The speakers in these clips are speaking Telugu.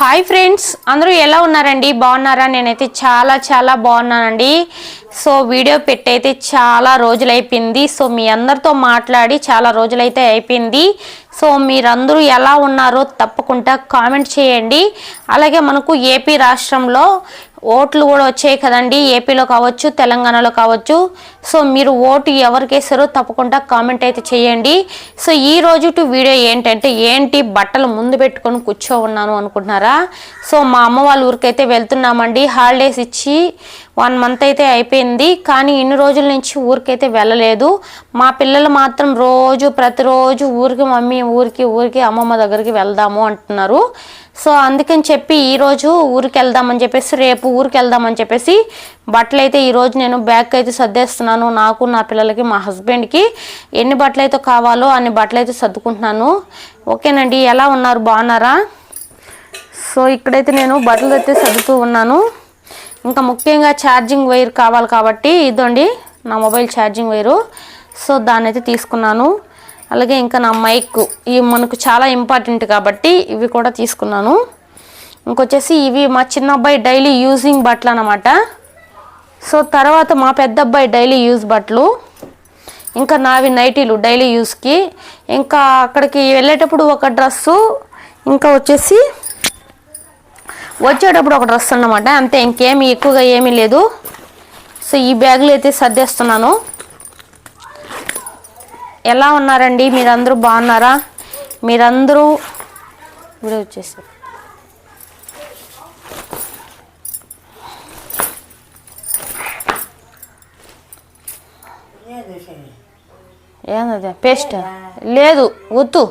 హాయ్ ఫ్రెండ్స్ అందరూ ఎలా ఉన్నారండి? బాగున్నారా? నేనైతే చాలా చాలా బాగున్నానండి. సో వీడియో పెట్టయితే చాలా రోజులు అయిపోయింది సో మీ అందరితో మాట్లాడి చాలా రోజులైతే అయిపోయింది. సో మీరందరూ ఎలా ఉన్నారో తప్పకుండా కామెంట్ చేయండి. అలాగే మనకు ఏపీ రాష్ట్రంలో ఓట్లు కూడా వచ్చాయి కదండి. ఏపీలో కావచ్చు తెలంగాణలో కావచ్చు. సో మీరు ఓటు ఎవరికేసారో తప్పకుండా కామెంట్ అయితే చేయండి. సో ఈ రోజు వీడియో ఏంటంటే ఏంటి బట్టలు ముందు పెట్టుకొని కూర్చో ఉన్నాను అనుకుంటున్నారా? సో మా అమ్మ వాళ్ళ ఊరికైతే వెళ్తున్నామండి. హాలిడేస్ ఇచ్చి వన్ మంత్ అయితే అయిపోయింది. కానీ ఇన్ని రోజుల నుంచి ఊరికైతే వెళ్ళలేదు. మా పిల్లలు మాత్రం రోజు ప్రతిరోజు ఊరికి మమ్మీ ఊరికి ఊరికి అమ్మమ్మ దగ్గరికి వెళ్దాము అంటున్నారు. సో అందుకని చెప్పి ఈరోజు ఊరికి వెళ్దామని చెప్పేసి రేపు ఊరికి వెళ్దామని చెప్పేసి బట్టలు అయితే ఈరోజు నేను బ్యాగ్ అయితే సర్దేస్తున్నాను. నాకు నా పిల్లలకి మా హస్బెండ్కి ఎన్ని బట్టలు అయితే కావాలో అన్ని బట్టలు అయితే సర్దుకుంటున్నాను. ఓకేనండి ఎలా ఉన్నారు? బాగున్నారా? సో ఇక్కడైతే నేను బట్టలు అయితే సర్దుతూ ఉన్నాను. ఇంకా ముఖ్యంగా ఛార్జింగ్ వైర్ కావాలి కాబట్టి ఇదండి నా మొబైల్ ఛార్జింగ్ వైరు. సో దాన్ని అయితే తీసుకున్నాను. అలాగే ఇంకా నా మైక్ ఇవి మనకు చాలా ఇంపార్టెంట్ కాబట్టి ఇవి కూడా తీసుకున్నాను. ఇంకొచ్చేసి ఇవి మా చిన్న అబ్బాయి డైలీ యూజింగ్ బట్టలు అన్నమాట సో తర్వాత మా పెద్ద అబ్బాయి డైలీ యూజ్ బట్టలు ఇంకా నావి నైటీలు డైలీ యూస్కి. ఇంకా అక్కడికి వెళ్ళేటప్పుడు ఒక డ్రెస్సు ఇంకా వచ్చేసి వచ్చేటప్పుడు ఒక డ్రెస్ అన్నమాట. అంతే ఇంకేమి ఎక్కువగా ఏమీ లేదు. సో ఈ బ్యాగులు అయితే సర్దేస్తున్నాను. ఎలా ఉన్నారండి? మీరందరూ బాగున్నారా? మీరందరూ వీడియో వచ్చేసారు. ఏంది పేస్ట్ లేదు వద్దు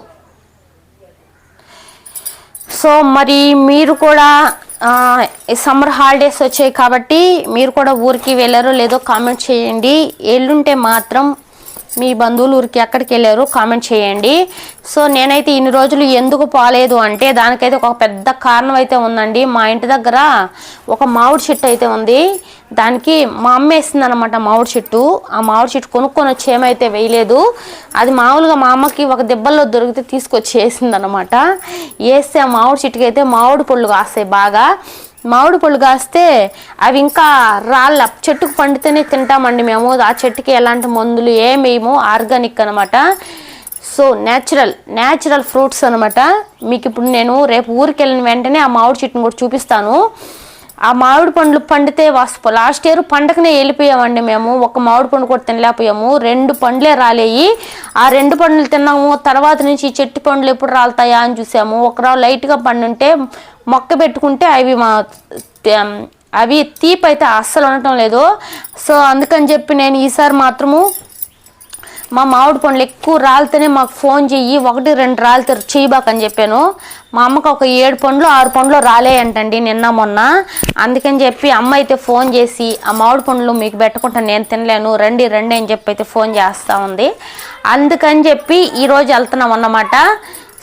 సో మరి మీరు కూడా సమ్మర్ హాలిడేస్ వచ్చాయి కాబట్టి మీరు కూడా ఊరికి వెళ్ళారో లేదో కామెంట్ చేయండి. ఎల్లుంటే మాత్రం మీ బంధువులు ఊరికి ఎక్కడికి వెళ్ళారు కామెంట్ చేయండి. సో నేనైతే ఇన్ని రోజులు ఎందుకు పోలేదు అంటే దానికైతే ఒక పెద్ద కారణం అయితే ఉందండి. మా ఇంటి దగ్గర ఒక మామిడి చెట్టు అయితే ఉంది. దానికి మా అమ్మ వేసింది అనమాట మామిడి చెట్టు. ఆ మామిడి చెట్టు కొనుక్కొని వచ్చి ఏమైతే వేయలేదు అది మామూలుగా మా అమ్మకి ఒక దెబ్బల్లో దొరికితే తీసుకొచ్చి వేసింది అనమాట వేస్తే ఆ మామిడి చెట్టుకి అయితే మామిడి పళ్ళు కాస్తాయి బాగా. మామిడి పళ్ళు కాస్తే అవి ఇంకా రాళ్ళ చెట్టుకు పండితేనే తింటామండి మేము. ఆ చెట్టుకి ఎలాంటి మందులు ఏం వేయము ఆర్గానిక్ అనమాట సో న్యాచురల్ న్యాచురల్ ఫ్రూట్స్ అనమాట మీకు ఇప్పుడు నేను రేపు ఊరికి వెళ్ళిన వెంటనే ఆ మామిడి చెట్టును కూడా చూపిస్తాను. ఆ మామిడి పండ్లు పండితే వాసు లాస్ట్ ఇయర్ పండగనే వెళ్ళిపోయామండి మేము. ఒక మామిడి పండు కూడా తినలేకపోయాము. రెండు పండ్లే రాలేయి. ఆ రెండు పండ్లు తిన్నాము. తర్వాత నుంచి చెట్టు పండ్లు ఎప్పుడు రాలుతాయా అని చూసాము. ఒకరావు లైట్గా పండుంటే మొక్క పెట్టుకుంటే అవి మా అవి తీపైతే అస్సలు ఉండటం లేదు. సో అందుకని చెప్పి నేను ఈసారి మాత్రము మా మామిడి పండ్లు ఎక్కువ రాలితేనే మాకు ఫోన్ చెయ్యి ఒకటి రెండు రాలితే చేయబాకని చెప్పాను. మా అమ్మకు ఒక ఏడు పండ్లు ఆరు పండ్లు రాలేయంటండి నిన్న మొన్న. అందుకని చెప్పి అమ్మ అయితే ఫోన్ చేసి ఆ మామిడి పండ్లు మీకు పెట్టుకుంటా నేను తినలేను రండి రండి అని చెప్పి అయితే ఫోన్ చేస్తూ ఉంది. అందుకని చెప్పి ఈరోజు వెళ్తున్నాం అన్నమాట.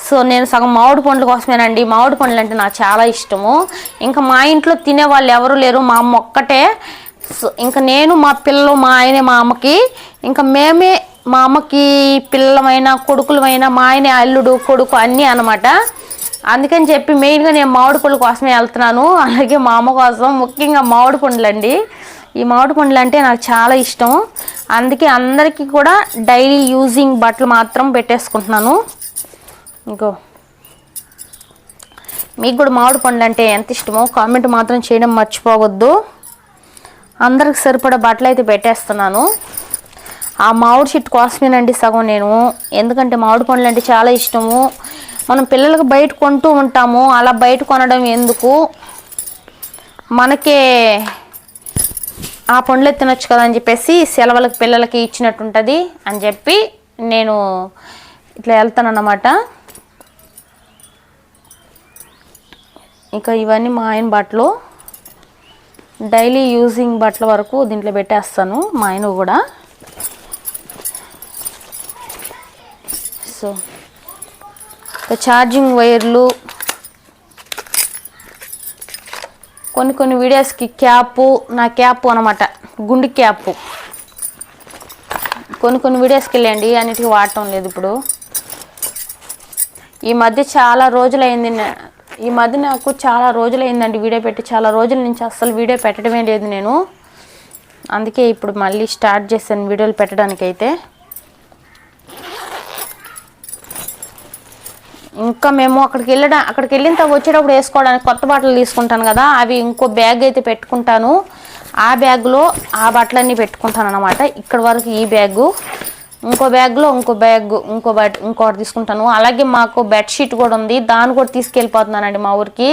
సో నేను సగం మామిడి పండ్ల కోసమేనండి. మామిడి పండ్లు అంటే నాకు చాలా ఇష్టము. ఇంకా మా ఇంట్లో తినే వాళ్ళు ఎవరు లేరు మా అమ్మ ఒక్కటే. సో ఇంకా నేను మా పిల్లలు మా ఆయనే మా అమ్మకి. ఇంకా మేమే మా అమ్మకి పిల్లలమైన కొడుకులమైన మా ఆయన అల్లుడు కొడుకు అన్నీ అనమాట అందుకని చెప్పి మెయిన్గా నేను మామిడి పళ్ళు కోసమే వెళ్తున్నాను. అలాగే మా అమ్మ కోసం ముఖ్యంగా మామిడి పండ్లండి ఈ మామిడి పండ్లు అంటే నాకు చాలా ఇష్టం. అందుకే అందరికీ కూడా డైలీ యూజింగ్ బట్టలు మాత్రం పెట్టేసుకుంటున్నాను. ఇంకో. మీకు కూడా మామిడి పండ్లు అంటే ఎంత ఇష్టమో కామెంట్ మాత్రం చేయడం మర్చిపోవద్దు. అందరికి సరిపడా బట్టలు అయితే పెట్టేస్తున్నాను. ఆ మామిడి చెట్టు కోసమేనండి సగం నేను. ఎందుకంటే మామిడి పండ్లు అంటే చాలా ఇష్టము. మనం పిల్లలకు బయట కొంటూ ఉంటాము. అలా బయట కొనడం ఎందుకు? మనకే ఆ పండ్లు తినొచ్చు కదా అని చెప్పేసి సెలవులకు పిల్లలకి ఇచ్చినట్టు ఉంటుంది అని చెప్పి నేను ఇట్లా వెళ్తాను అన్నమాట ఇంకా ఇవన్నీ మా ఆయన బట్టలు. డైలీ యూజింగ్ బట్టల వరకు దీంట్లో పెట్టేస్తాను మా ఆయన కూడా. సో ఛార్జింగ్ వైర్లు కొన్ని కొన్ని వీడియోస్కి క్యాపు నా క్యాప్ అనమాట గుండు క్యాప్ కొన్ని కొన్ని వీడియోస్కి వెళ్ళండి అన్నిటికీ వాడటం లేదు ఇప్పుడు. ఈ మధ్య చాలా రోజులైంది ఈ మధ్య నాకు చాలా రోజులైందండి వీడియో పెట్టి చాలా రోజుల నుంచి అస్సలు వీడియో పెట్టడమే లేదు నేను. అందుకే ఇప్పుడు మళ్ళీ స్టార్ట్ చేశాను వీడియోలు పెట్టడానికి ఇంకా మేము అక్కడికి వెళ్ళడం అక్కడికి వెళ్ళిన తర్వాత వచ్చేటప్పుడు వేసుకోవడానికి కొత్త బట్టలు తీసుకుంటాను కదా అవి ఇంకో బ్యాగ్ అయితే పెట్టుకుంటాను. ఆ బ్యాగ్లో ఆ బట్టలన్నీ పెట్టుకుంటాను అనమాట ఇక్కడ వరకు ఈ బ్యాగు ఇంకో బ్యాగ్లో ఇంకో బ్యాగ్ ఇంకో బెడ్ ఇంకోటి తీసుకుంటాను. అలాగే మాకు బెడ్షీట్ కూడా ఉంది. దాన్ని కూడా తీసుకెళ్ళిపోతున్నానండి మా ఊరికి.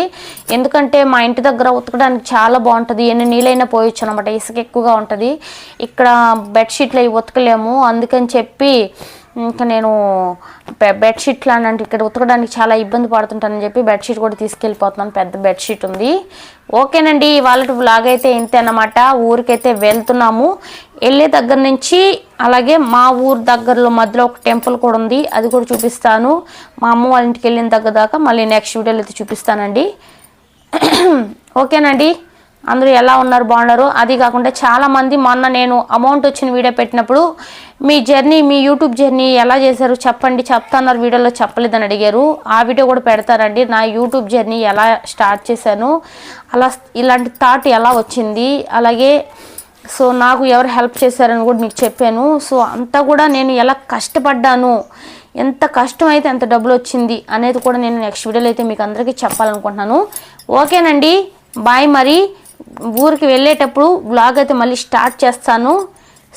ఎందుకంటే మా ఇంటి దగ్గర ఉతకడానికి చాలా బాగుంటుంది. ఎన్ని నీళ్ళైనా పోయొచ్చు అనమాట ఇసుక ఎక్కువగా ఉంటుంది. ఇక్కడ బెడ్షీట్లు అవి ఉతకలేము. అందుకని చెప్పి ఇంకా నేను బె- బెడ్షీట్లు అని అంటే ఇక్కడ ఉతకడానికి చాలా ఇబ్బంది పడుతుంటానని చెప్పి బెడ్షీట్ కూడా తీసుకెళ్ళిపోతున్నాను. పెద్ద బెడ్షీట్ ఉంది. ఓకేనండి వాళ్ళ బ్లాగ్ అయితే ఇంతే అనమాట ఊరికైతే వెళ్తున్నాము. వెళ్ళే దగ్గర నుంచి అలాగే మా ఊరు దగ్గరలో మధ్యలో ఒక టెంపుల్ కూడా ఉంది. అది కూడా చూపిస్తాను. మా అమ్మ వాళ్ళ ఇంటికి వెళ్ళిన దగ్గర దాకా మళ్ళీ నెక్స్ట్ వీడియోలో అయితే చూపిస్తానండి. ఓకేనండి. అందరూ ఎలా ఉన్నారు బాగున్నారు. అది కాకుండా చాలామంది మొన్న నేను అమౌంట్ వచ్చిన వీడియో పెట్టినప్పుడు మీ జర్నీ మీ యూట్యూబ్ జర్నీ ఎలా చేశారు చెప్పండి చెప్తాన్నారు వీడియోలో చెప్పలేదని అడిగారు. ఆ వీడియో కూడా పెడతారండి. నా యూట్యూబ్ జర్నీ ఎలా స్టార్ట్ చేశాను అలా ఇలాంటి థాట్ ఎలా వచ్చింది అలాగే సో నాకు ఎవరు హెల్ప్ చేశారని కూడా మీకు చెప్పాను. సో అంతా కూడా నేను ఎలా కష్టపడ్డాను ఎంత కష్టం అయితే ఎంత డబ్బులు వచ్చింది అనేది కూడా నేను నెక్స్ట్ వీడియోలో అయితే మీకు అందరికీ చెప్పాలనుకుంటున్నాను. ఓకేనండి బాయ్ మరి. ఊరికి వెళ్ళేటప్పుడు బ్లాగ్ అయితే మళ్ళీ స్టార్ట్ చేస్తాను.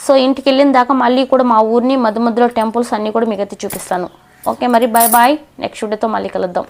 సో ఇంటికి వెళ్ళిన దాకా మళ్ళీ కూడా మా ఊరిని మధ్య మధ్యలో టెంపుల్స్ అన్నీ కూడా మీకు అయితే చూపిస్తాను. ఓకే మరి బాయ్ బాయ్ నెక్స్ట్ వీడియోతో మళ్ళీ కలుద్దాం.